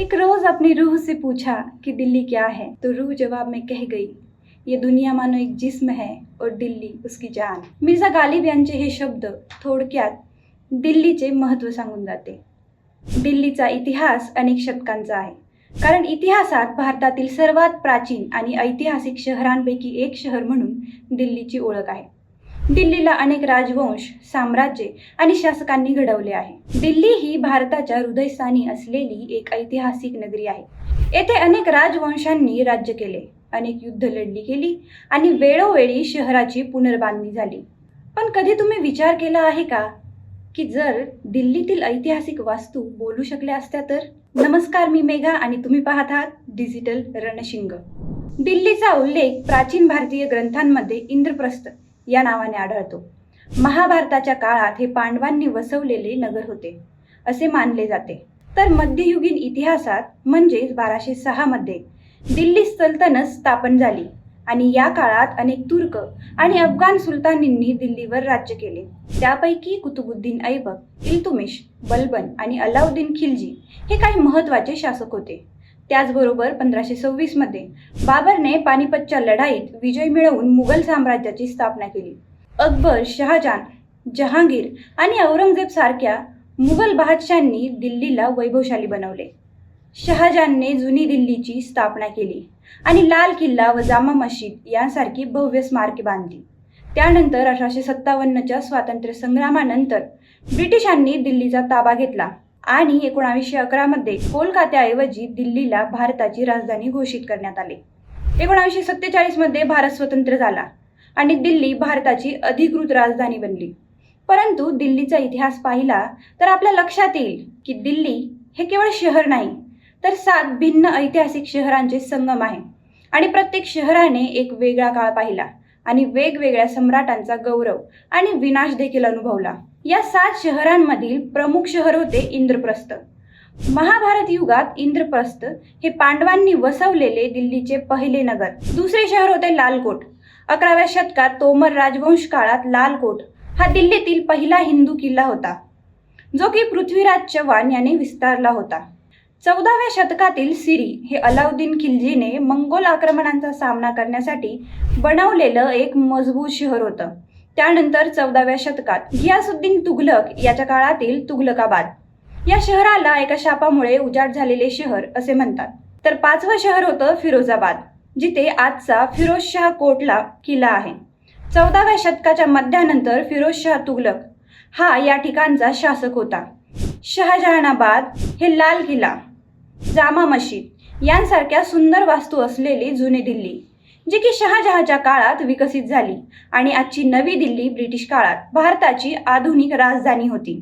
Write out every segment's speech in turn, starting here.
एक रोज अपनी रूह से पूछा कि दिल्ली क्या है तो रूह जवाब में कह गई ये दुनिया मानो एक जिस्म है और दिल्ली उसकी जान। मिर्झा गालिब यांचे हे शब्द थोडक्यात दिल्लीचे महत्त्व सांगून जाते. दिल्लीचा इतिहास अनेक शतकांचा आहे. कारण इतिहासात भारतातील सर्वात प्राचीन आणि ऐतिहासिक शहरांपैकी एक शहर म्हणून दिल्लीची ओळख आहे. दिल्लीला अनेक राजवंश साम्राज्ये आणि शासकांनी घडवले आहे. दिल्ली ही भारताच्या हृदयस्थानी असलेली एक ऐतिहासिक नगरी आहे. येथे अनेक राजवंशांनी राज्य केले अनेक युद्ध लढली गेली आणि वेळोवेळी शहराची पुनर्बांधणी झाली. पण कधी तुम्ही विचार केला आहे का की जर दिल्लीतील ऐतिहासिक वास्तू बोलू शकल्या असत्या तर? नमस्कार मी मेघा आणि तुम्ही पाहत आहात डिजिटल रणशिंग. दिल्लीचा उल्लेख प्राचीन भारतीय ग्रंथांमध्ये इंद्रप्रस्थ या नावाने आढळतो. महाभारताच्या काळात हे पांडवांनी वसवलेले नगर होते असे मानले जाते. तर मध्ययुगीन इतिहासात म्हणजेच बाराशे सहामध्ये दिल्ली सल्तनत स्थापन झाली आणि या काळात अनेक तुर्क आणि अफगाण सुलतानींनी दिल्लीवर राज्य केले. त्यापैकी कुतुबुद्दीन ऐबक इल्तुमिश बलबन आणि अलाउद्दीन खिलजी हे काही महत्त्वाचे शासक होते. त्याचबरोबर पंधराशे सव्वीसमध्ये बाबरने पानिपतच्या लढाईत विजय मिळवून मुघल साम्राज्याची स्थापना केली. अकबर शहाजहान जहांगीर आणि औरंगजेब सारख्या मुघल बादशांनी दिल्लीला वैभवशाली बनवले. शहाजहानने जुनी दिल्लीची स्थापना केली आणि लाल किल्ला व जामा मशीद यांसारखी भव्य स्मारके बांधली. त्यानंतर अठराशे सत्तावन्नच्या स्वातंत्र्य संग्रामानंतर ब्रिटिशांनी दिल्लीचा ताबा घेतला. आणि एकोणावीसशे अकरामध्ये कोलकात्याऐवजी दिल्लीला भारताची राजधानी घोषित करण्यात आली. एकोणावीसशे सत्तेचाळीसमध्ये भारत स्वतंत्र झाला आणि दिल्ली भारताची अधिकृत राजधानी बनली. परंतु दिल्लीचा इतिहास पाहिला तर आपल्या लक्षात येईल की दिल्ली हे केवळ शहर नाही तर सात भिन्न ऐतिहासिक शहरांचे संगम आहे. आणि प्रत्येक शहराने एक वेगळा काळ पाहिला आणि वेगवेगळ्या सम्राटांचा गौरव आणि विनाश देखील अनुभवला. या सात शहरांमधील प्रमुख शहर होते इंद्रप्रस्थ. महाभारत युगात इंद्रप्रस्थ हे पांडवांनी वसवलेले दिल्लीचे पहिले नगर. दुसरे शहर होते लालकोट. अकराव्या शतकात तोमर राजवंश काळात लालकोट हा दिल्लीतील पहिला हिंदू किल्ला होता. जो की पृथ्वीराज चव्हाण याने विस्तारला होता. चौदाव्या शतकातील सिरी हे अलाउद्दीन खिलजीने मंगोल आक्रमणांचा सामना करण्यासाठी बनवलेलं एक मजबूत शहर होतं. त्यानंतर चौदाव्या शतकात घियासुद्दीन तुघलक याच्या काळातील तुघलकाबाद. या शहराला एका शापामुळे उजाड झालेले शहर असे म्हणतात. तर पाचवं शहर होतं फिरोजाबाद जिथे आजचा फिरोजशाह कोटला किल्ला आहे. चौदाव्या शतकाच्या मध्यानंतर फिरोजशाह तुघलक हा या ठिकाणचा शासक होता. शहाजहानाबाद हे लाल किल्ला जामा मशीद यांसारख्या सुंदर वास्तू असलेली जुनी दिल्ली. जी की शहाजहाच्या काळात विकसित झाली आणि आजची नवी दिल्ली ब्रिटिश काळात भारताची आधुनिक राजधानी होती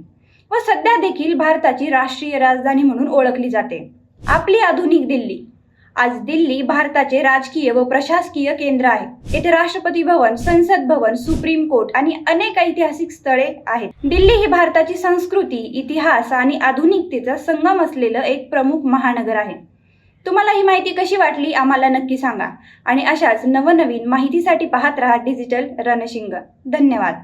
व सध्या देखील भारताची राष्ट्रीय राजधानी म्हणून ओळखली जाते. आपली आधुनिक दिल्ली. आज दिल्ली भारताचे राजकीय व प्रशासकीय केंद्र आहे. येथे राष्ट्रपती भवन संसद भवन सुप्रीम कोर्ट आणि अनेक ऐतिहासिक स्थळे आहेत. दिल्ली ही भारताची संस्कृती इतिहास आणि आधुनिकतेचा संगम असलेलं एक प्रमुख महानगर आहे. तुम्हाला ही माहिती कशी वाटली आम्हाला नक्की सांगा. आणि अशाच नवनवीन माहितीसाठी पाहत रहा डिजिटल रणशिंग. धन्यवाद.